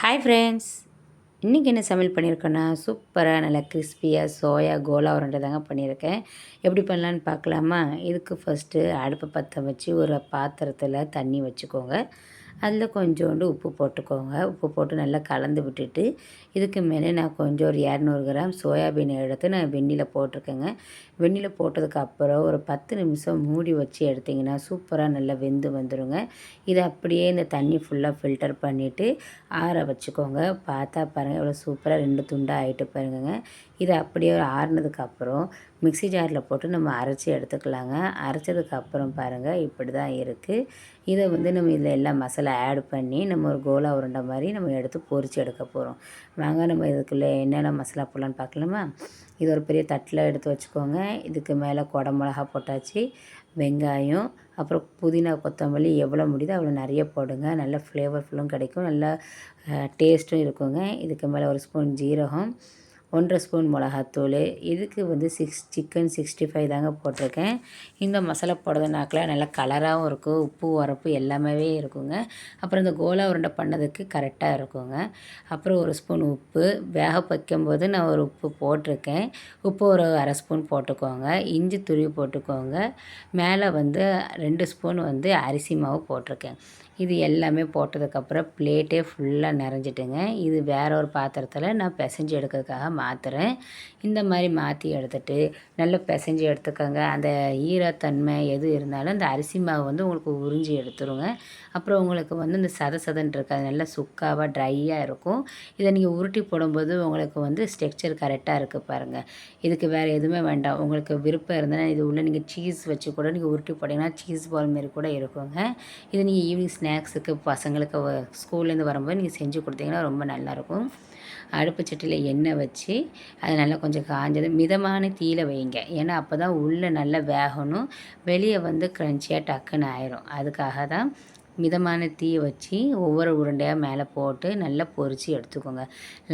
Hi friends இன்றைக்கி என்ன சமையல் பண்ணியிருக்கேன்னா சூப்பராக நல்லா கிறிஸ்பியாக சோயா கோலா உருண்டை தாங்க பண்ணியிருக்கேன். எப்படி பண்ணலான்னு பார்க்கலாமா? இதுக்கு ஃபஸ்ட்டு அடுப்பை பற்ற வச்சு ஒரு பாத்திரத்தில் தண்ணி வச்சுக்கோங்க. அதில் கொஞ்சோண்டு உப்பு போட்டுக்கோங்க. உப்பு போட்டு நல்லா கலந்து விட்டுட்டு இதுக்கு மேலே நான் கொஞ்சம் ஒரு இரநூறு கிராம் சோயாபீன் எடுத்து நான் வெந்நியில் போட்டிருக்கேங்க. வெந்நியில் போட்டதுக்கப்புறம் ஒரு பத்து நிமிஷம் மூடி வச்சு எடுத்திங்கன்னா சூப்பராக நல்லா வெந்து வந்துடுங்க இதை அப்படியே இந்த தண்ணி ஃபுல்லாக ஃபில்டர் பண்ணிவிட்டு ஆற வச்சுக்கோங்க. பார்த்தா பாருங்கள் எவ்வளோ சூப்பராக ரெண்டு துண்டாக ஆகிட்டு பாருங்க இதை அப்படியே ஆறுனதுக்கப்புறம் மிக்சி ஜாரில் போட்டு நம்ம அரைச்சி எடுத்துக்கலாங்க. அரைச்சதுக்கப்புறம் பாருங்கள் இப்படி தான் இருக்குது இதை வந்து நம்ம இதில் எல்லாம் மசாலா ஆட் பண்ணி நம்ம ஒரு கோலா உருண்டை மாதிரி நம்ம எடுத்து பொறிச்சு எடுக்க போகிறோம் வாங்க நம்ம இதுக்குள்ளே என்னென்ன மசாலா போடலான்னு பார்க்கலாமா? இது ஒரு பெரிய தட்டில் எடுத்து வச்சுக்கோங்க. இதுக்கு மேலே கொடை மிளகா போட்டாச்சு வெங்காயம் அப்புறம் புதினா கொத்தமல்லி எவ்வளோ முடியுதோ அவ்வளோ நிறைய போடுங்க. நல்ல ஃப்ளேவர்ஃபுல்லும் கிடைக்கும். நல்லா டேஸ்ட்டும் இருக்குங்க. இதுக்கு மேலே ஒரு ஸ்பூன் ஜீரகம் ஒன்றரை ஸ்பூன் மிளகாத்தூள். இதுக்கு வந்து சிக்ஸ் சிக்கன் சிக்ஸ்டி ஃபைவ் தாங்க போட்டிருக்கேன். இந்த மசாலா போடுறதுனாக்கில் நல்லா கலராகவும் இருக்கும் உப்பு உரப்பு எல்லாமே இருக்குங்க. அப்புறம் இந்த கோலா உருண்டை பண்ணதுக்கு கரெக்டாக இருக்குங்க. அப்புறம் ஒரு ஸ்பூன் உப்பு. வேக வைக்கும்போது நான் ஒரு உப்பு போட்டிருக்கேன். உப்பு ஒரு அரை ஸ்பூன் போட்டுக்கோங்க. இஞ்சி துருவி போட்டுக்கோங்க. மேலே வந்து ரெண்டு ஸ்பூன் வந்து அரிசி மாவு போட்டிருக்கேன். இது எல்லாமே போட்டதுக்கப்புறம் பிளேட்டே ஃபுல்லாக நிறைஞ்சிட்டுங்க. இது வேற ஒரு பாத்திரத்தில் நான் பிசைஞ்சு எடுக்கிறதுக்காக மாற்றுறேன் இந்த மாதிரி மாற்றி எடுத்துகிட்டு நல்லா பிசைஞ்சு எடுத்துக்கோங்க. அந்த ஈரத்தன்மை எது இருந்தாலும் அந்த அரிசி மாவு வந்து உங்களுக்கு உறிஞ்சி எடுத்துருங்க. அப்புறம் உங்களுக்கு வந்து இந்த சத சதன் இருக்காது நல்லா சுக்காவாக ட்ரையாக இருக்கும். இதை நீங்கள் உருட்டி போடும்போது உங்களுக்கு வந்து ஸ்ட்ரக்சர் கரெக்டாக இருக்குது பாருங்கள் இதுக்கு வேறு எதுவுமே வேண்டாம். உங்களுக்கு விருப்பம் இருந்தால் இது உள்ளே நீங்கள் சீஸ் வச்சு கூட நீங்கள் உருட்டி போட்டிங்கன்னா சீஸ் பால் மாரி கூட இருக்குங்க. இது நீங்கள் ஈவினிங் ஸ்நாக் ஸ்நாக்ஸுக்கு பசங்களுக்கு ஸ்கூல்லேருந்து வரும்போது நீங்கள் செஞ்சு கொடுத்தீங்கன்னா ரொம்ப நல்லாயிருக்கும். அடுப்பு சட்டியில் எண்ணெய் வச்சு அது நல்லா கொஞ்சம் காஞ்சது. மிதமான தீயில் வைங்க. ஏன்னா அப்போ தான் உள்ளே நல்லா வேகணும். வெளியே வந்து க்ரன்ச்சியாக டக்குன்னு ஆயிரும். அதுக்காக தான் மிதமான தீயை வச்சு ஒவ்வொரு உருண்டையாக மேலே போட்டு நல்லா பொறிச்சு எடுத்துக்கோங்க.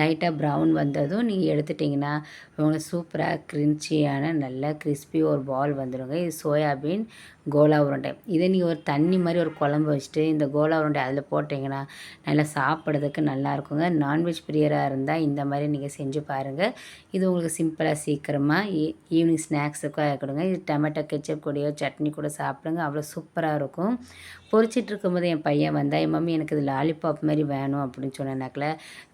லைட்டாக ப்ரௌன் வந்ததும் நீங்கள் எடுத்துட்டிங்கன்னா உங்களுக்கு சூப்பராக க்ரின்ச்சியான நல்ல கிறிஸ்பி ஒரு பால் வந்துடுங்க இது சோயாபீன் கோலா உருண்டை. இதை நீங்கள் ஒரு தண்ணி மாதிரி ஒரு குழம்பு வச்சுட்டு இந்த கோலா உருண்டை அதில் போட்டிங்கன்னா நல்லா சாப்பிட்றதுக்கு நல்லா இருக்குங்க. நான்வெஜ் பிரியராக இருந்தால் இந்த மாதிரி நீங்கள் செஞ்சு பாருங்கள் இது உங்களுக்கு சிம்பிளாக சீக்கிரமாக ஈவினிங் ஸ்நாக்ஸுக்கும் இருக்கணுங்க இது டொமேட்டோ கெச்சப் கூடயோ சட்னி கூட சாப்பிடுங்க. அவ்வளோ சூப்பராக இருக்கும். பொறிச்சிட்டு இருக்கும்போது என் பையன் வந்தால் என் மம்மி எனக்கு இது லாலிபாப் மாதிரி வேணும் அப்படின்னு சொன்னனாக்கில்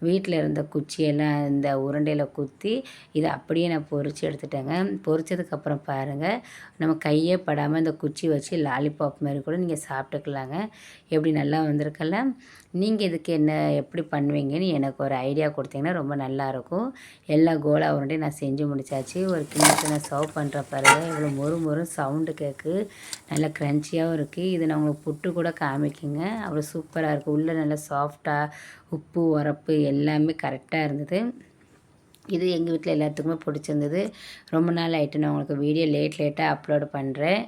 வீட்டில் இருந்த குச்சியெல்லாம் இந்த உருண்டையில் குத்தி இதை அப்படியே நான் பொறிச்சு எடுத்துட்டேங்க. பொறிச்சதுக்கப்புறம் பாருங்கள் நம்ம கையே படாமல் இந்த குச்சி குச்சி வச்சு லாலிபாப் மாதிரி கூட நீங்கள் சாப்பிட்டுக்கலாங்க. எப்படி நல்லா வந்திருக்கல நீங்கள் இதுக்கு என்ன எப்படி பண்ணுவீங்கன்னு எனக்கு ஒரு ஐடியா கொடுத்தீங்கன்னா ரொம்ப நல்லாயிருக்கும் எல்லா கோலா உருண்டையும் நான் செஞ்சு முடிச்சாச்சு. ஒரு கிண்ணத்தை நான் சர்வ் பண்ணுற பிறகு இவ்வளோ மொறு மொறு சவுண்டு கேட்கு நல்லா க்ரன்ச்சியாகவும் இருக்குது இது நான் உங்களுக்கு புட்டு கூட காமிக்குங்க. அவ்வளோ சூப்பராக இருக்குது உள்ளே நல்லா சாஃப்டாக உப்பு உரப்பு எல்லாமே கரெக்டாக இருந்தது. இது எங்கள் வீட்டில் எல்லாத்துக்குமே பிடிச்சிருந்தது. ரொம்ப நாள் ஆகிட்டு நான் உங்களுக்கு வீடியோ லேட் லேட்டாக அப்லோடு பண்ணுறேன்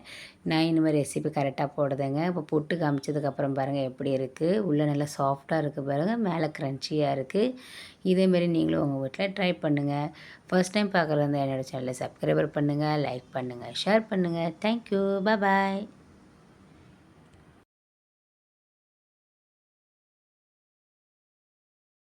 நான் இந்த மாதிரி ரெசிபி கரெக்டாக போடுதேங்க. இப்போ புட்டு காமிச்சதுக்கப்புறம் பாருங்கள் எப்படி இருக்குது உள்ளே நல்லா சாஃப்டாக இருக்குது பாருங்கள் மேலே க்ரன்ச்சியாக இருக்குது இதேமாரி நீங்களும் உங்கள் வீட்டில் ட்ரை பண்ணுங்கள் ஃபர்ஸ்ட் டைம் பார்க்குறது என்னோடய சேனலை சப்ஸ்கிரைபர் பண்ணுங்கள் லைக் பண்ணுங்கள் ஷேர் பண்ணுங்கள் தேங்க்யூ பாய்